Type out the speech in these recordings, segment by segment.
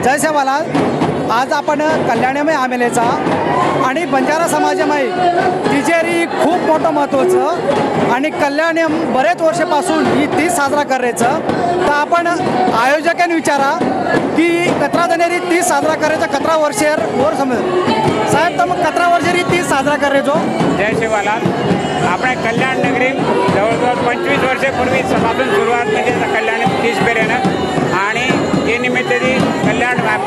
जय सेवालाल आज आपण कल्याणमय आमेलेचा आणि बंजारा समाजामय तिजेरी खूप मोठं महत्त्वाचं आणि कल्याणम बरेच वर्षापासून ही तीज साजरा करायचं तर आपण आयोजकांनी विचारा की कतरा जणेरी तीज साजरा करायचा कतरा वर्षेर वर समज साहेब तर मग कतरा वर्षेरी तीज साजरा करायचो जय शिवालाल આપણે કલ્યાણ નગરી जवळजवळ पंचवीस वर्षापूर्वी पासून सुरुवात म्हणजे आता कल्याण तीस पेरेनं आणि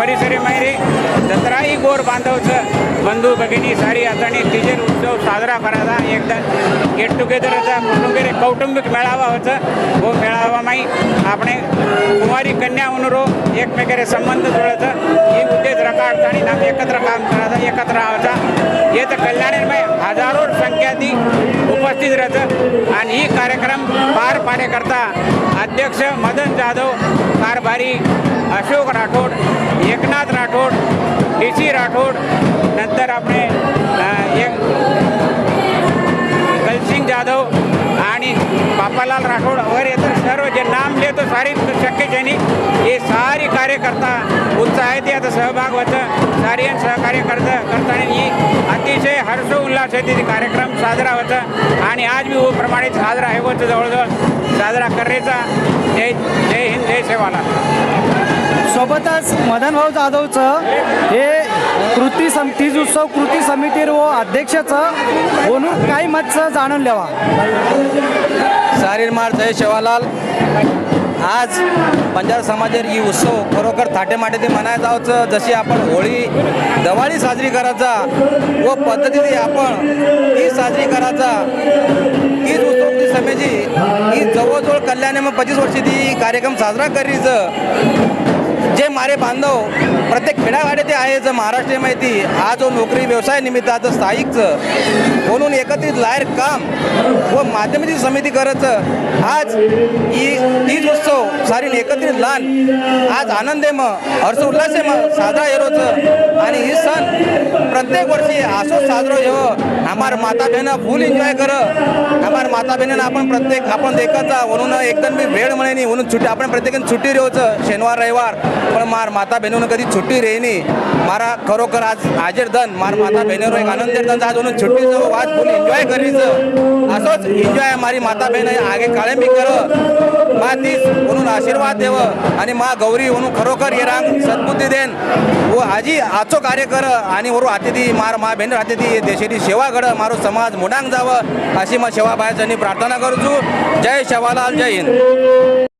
परिसरे माहिती जत्राही गोर बांधवचं बंधू भगिनी सारी हाताने तिजेर उत्सव साजरा करायचा. एकदा गेट टुगेदरचा कुटुंबीर कौटुंबिक मेळावा होता मेळावा मेळावामाही आपण कुमारी कन्या अनुरो एकमेकारे संबंध जोडायचा ही उद्देश रकाडता आणि एकत्र काम करायचा एकत्र राहायचा हे तर कल्याण उपस्थित राहतं। आणि ही कार्यक्रम पार पाडण्याकरता अध्यक्ष मदन जाधव कारभारी अशोक राठोड एकनाथ राठोड डी सी राठोड नंतर आपले एक कलसिंग जाधव आणि बापालाल राठोड वगैरे तर सर्व जे नाम देतो सारी शक्य ज्यांनी हे सारी कार्यकर्ता उत्साह ते आता सहभाग होतं. सारी सहकार्य करता करताना ही अतिशय हर्ष उल्हास आहे. ते कार्यक्रम साजरा होतं आणि आज बी प्रमाणे साजरा आहे. होतं जवळजवळ साजरा करायचा जय जय हिंद जय सेवाला सोबतच मदनभाऊ जाधवचं हे कृती सम तीज उत्सव कृती समितीर व अध्यक्षाचं म्हणून काही मतचं जाणून लेवा सारीर मार जय शेवालाल आज बंजारा समाजावर ही उत्सव खरोखर थाटेमाटे ते मनायचा जावचं जशी आपण होळी दिवाळी साजरी करायचा व पद्धतीने आपण ती साजरी करायचा तीच उत्सव ती समेची ही जवळजवळ कल्याण मग पंचवीस वर्षी ती कार्यक्रम साजरा करीचं. जे मारे बांधव प्रत्येक खेड्यावाडे ते आहे जर महाराष्ट्र माहिती हा जो नोकरी व्यवसाय निमित्ताचं स्थायिकचं म्हणून एकत्रित लायर काम व माध्यमिक समिती करायचं आज ही तीज उत्सव सारी एकत्रित लहान आज आनंदे मग हर्ष उल्हासे मग साजरा येरोचं. आणि ही सण प्रत्येक वर्षी असो साजरो येवं. हमार माता बहन फुल एन्जॉय कर। हमार माता बहिणीनं आपण प्रत्येक आपण देखत जा म्हणून एकदम मी वेळ म्हणे नाही म्हणून सुट्टी आपण प्रत्येकाने छुट्टी रेवचं शनिवार रविवार. पण मार माता बहिणीनं कधी सुट्टी रेनी मारा खरोखर आज हाजीर धन मार माता बहिणीवर एक आनंद दन आज म्हणून छुट्टी जाऊ आज फुल एन्जॉय करीचं. असंच एन्जॉय मारी माता बहीण आगे काळे मी कर. मा तीच आशीर्वाद देव आणि मा गौरी म्हणून खरोखर ये रांग सद्बुद्धी देन. व आजी आजचो कार्य कर आणि वरू हाती मार मा बहीण राहते देशाची सेवा घड मारो समाज मुडांग जावं अशी मग सेवा बायाच्यांनी प्रार्थना करूचू. जय शेवालाल जय हिंद.